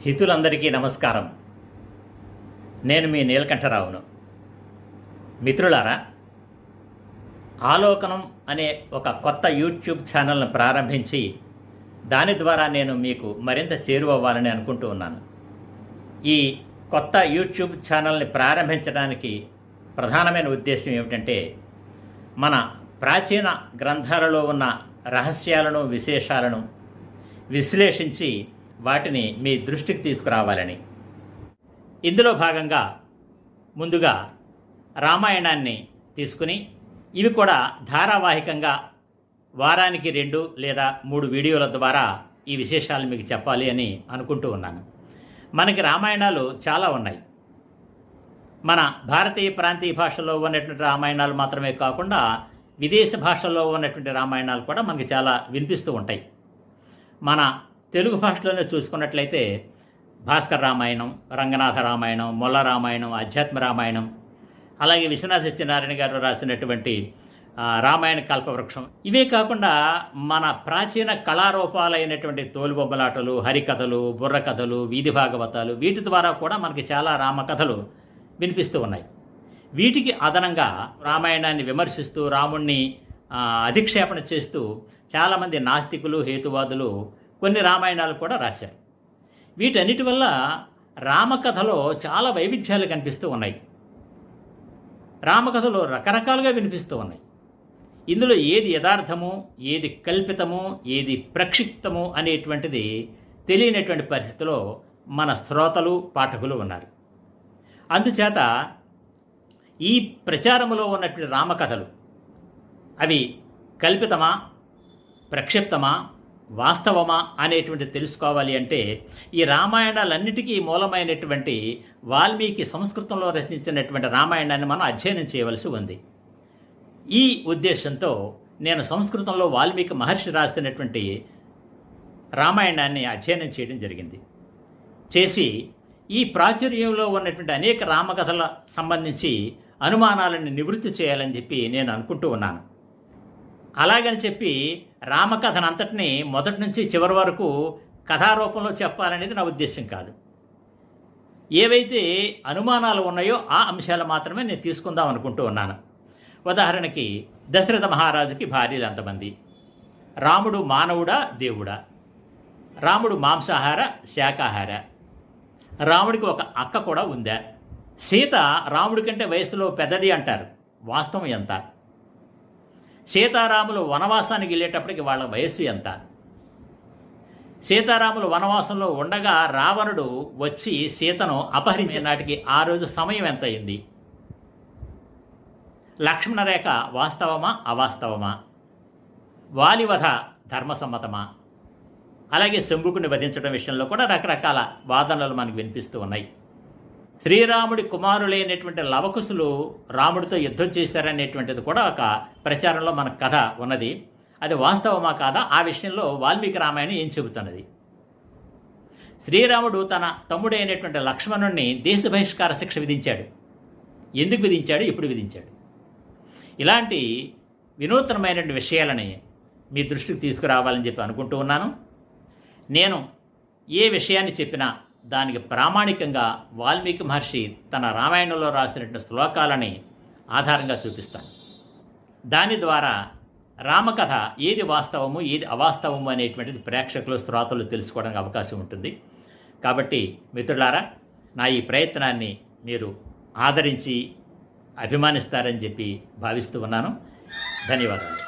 హితులందరికీ నమస్కారం. నేను మీ నీలకంఠరావును. మిత్రులారా ఆలోకనం అనే ఒక కొత్త యూట్యూబ్ ఛానల్ను ప్రారంభించి దాని ద్వారా నేను మీకు మరింత చేరువవ్వాలని అనుకుంటూ ఉన్నాను. ఈ కొత్త యూట్యూబ్ ఛానల్ని ప్రారంభించడానికి ప్రధానమైన ఉద్దేశం ఏమిటంటే మన ప్రాచీన గ్రంథాలలో ఉన్న రహస్యాలను విశేషాలను విశ్లేషించి వాటిని మీ దృష్టికి తీసుకురావాలని. ఇందులో భాగంగా ముందుగా రామాయణాన్ని తీసుకుని ఇవి కూడా ధారావాహికంగా వారానికి రెండు లేదా మూడు వీడియోల ద్వారా ఈ విశేషాలు మీకు చెప్పాలి అని అనుకుంటూ ఉన్నాను. మనకి రామాయణాలు చాలా ఉన్నాయి. మన భారతీయ ప్రాంతీయ భాషలో ఉన్నటువంటి రామాయణాలు మాత్రమే కాకుండా విదేశ భాషల్లో ఉన్నటువంటి రామాయణాలు కూడా మనకి చాలా వినిపిస్తూ ఉంటాయి. మన తెలుగు భాషలోనే చూసుకున్నట్లయితే భాస్కర్ రామాయణం రంగనాథ రామాయణం మొల్ల రామాయణం అధ్యాత్మ రామాయణం అలాగే విశ్వనాథ సత్యనారాయణ గారు రాసినటువంటి రామాయణ కల్పవృక్షం. ఇవే కాకుండా మన ప్రాచీన కళారూపాలైనటువంటి తోలుబొమ్మలాటలు హరికథలు బుర్రకథలు వీధి భాగవతాలు వీటి ద్వారా కూడా మనకి చాలా రామకథలు వినిపిస్తూ ఉన్నాయి. వీటికి అదనంగా రామాయణాన్ని విమర్శిస్తూ రాముణ్ణి అధిక్షేపణ చేస్తూ చాలామంది నాస్తికులు హేతువాదులు కొన్ని రామాయణాలు కూడా రాశారు. వీటన్నిటి వల్ల రామకథలో చాలా వైవిధ్యాలు కనిపిస్తూ ఉన్నాయి. రామకథలు రకరకాలుగా వినిపిస్తూ ఉన్నాయి. ఇందులో ఏది యథార్థము ఏది కల్పితము ఏది ప్రక్షిప్తము అనేటువంటిది తెలియనటువంటి పరిస్థితిలో మన శ్రోతలు పాఠకులు ఉన్నారు. అందుచేత ఈ ప్రచారములో ఉన్నటువంటి రామకథలు అవి కల్పితమా ప్రక్షిప్తమా వాస్తవమా అనేటువంటి తెలుసుకోవాలి అంటే ఈ రామాయణాలన్నిటికీ మూలమైనటువంటి వాల్మీకి సంస్కృతంలో రచించినటువంటి రామాయణాన్ని మనం అధ్యయనం చేయవలసి ఉంది. ఈ ఉద్దేశంతో నేను సంస్కృతంలో వాల్మీకి మహర్షి రాసినటువంటి రామాయణాన్ని అధ్యయనం చేయడం జరిగింది. చేసి ఈ ప్రాచుర్యంలో ఉన్నటువంటి అనేక రామకథల సంబంధించి అనుమానాలను నివృత్తి చేయాలని చెప్పి నేను అనుకుంటూ ఉన్నాను. అలాగని చెప్పి రామకథనంతటిని మొదటి నుంచి చివరి వరకు కథారూపంలో చెప్పాలనేది నా ఉద్దేశం కాదు. ఏవైతే అనుమానాలు ఉన్నాయో ఆ అంశాలు మాత్రమే నేను తీసుకుందాం అనుకుంటూ ఉన్నాను. ఉదాహరణకి దశరథ మహారాజుకి భార్యలు ఎంతమంది? రాముడు మానవుడా దేవుడా? రాముడు మాంసాహార శాకాహార? రాముడికి ఒక అక్క కూడా ఉందా? సీత రాముడి కంటే వయసులో పెద్దది అంటారు. వాస్తవం ఎంత? సీతారాములు వనవాసానికి వెళ్ళేటప్పటికి వాళ్ళ వయస్సు ఎంత? సీతారాములు వనవాసంలో ఉండగా రావణుడు వచ్చి సీతను అపహరించిన నాటికి ఆ రోజు సమయం ఎంత అయింది లక్ష్మణరేఖ వాస్తవమా అవాస్తవమా? వాలివధ ధర్మసమ్మతమా? అలాగే శంభుకుని వధించడం విషయంలో కూడా రకరకాల వాదనలు మనకు వినిపిస్తూ ఉన్నాయి. శ్రీరాముడి కుమారులైనటువంటి లవకుశులు రాముడితో యుద్ధం చేశారనేటువంటిది కూడా ఒక ప్రచారంలో మన కథ ఉన్నది. అది వాస్తవమా కాదా? ఆ విషయంలో వాల్మీకి రామాయణం ఏం చెబుతున్నది? శ్రీరాముడు తన తమ్ముడైనటువంటి లక్ష్మణుణ్ణి దేశ బహిష్కార శిక్ష విధించాడు. ఎందుకు విధించాడు? ఎప్పుడు విధించాడు? ఇలాంటి వినూత్నమైనటువంటి విషయాలని మీ దృష్టికి తీసుకురావాలని చెప్పి అనుకుంటూ ఉన్నాను. నేను ఏ విషయాన్ని చెప్పినా దానికి ప్రామాణికంగా వాల్మీకి మహర్షి తన రామాయణంలో రాసినటువంటి శ్లోకాలని ఆధారంగా చూపిస్తాను దాని ద్వారా రామకథ ఏది వాస్తవము ఏది అవాస్తవము అనేటువంటిది ప్రేక్షకులు శ్రోతలు తెలుసుకోవడానికి అవకాశం ఉంటుంది. కాబట్టి మిత్రులారా నా ఈ ప్రయత్నాన్ని మీరు ఆదరించి అభిమానిస్తారని చెప్పి భావిస్తూ ఉన్నాను. ధన్యవాదాలు.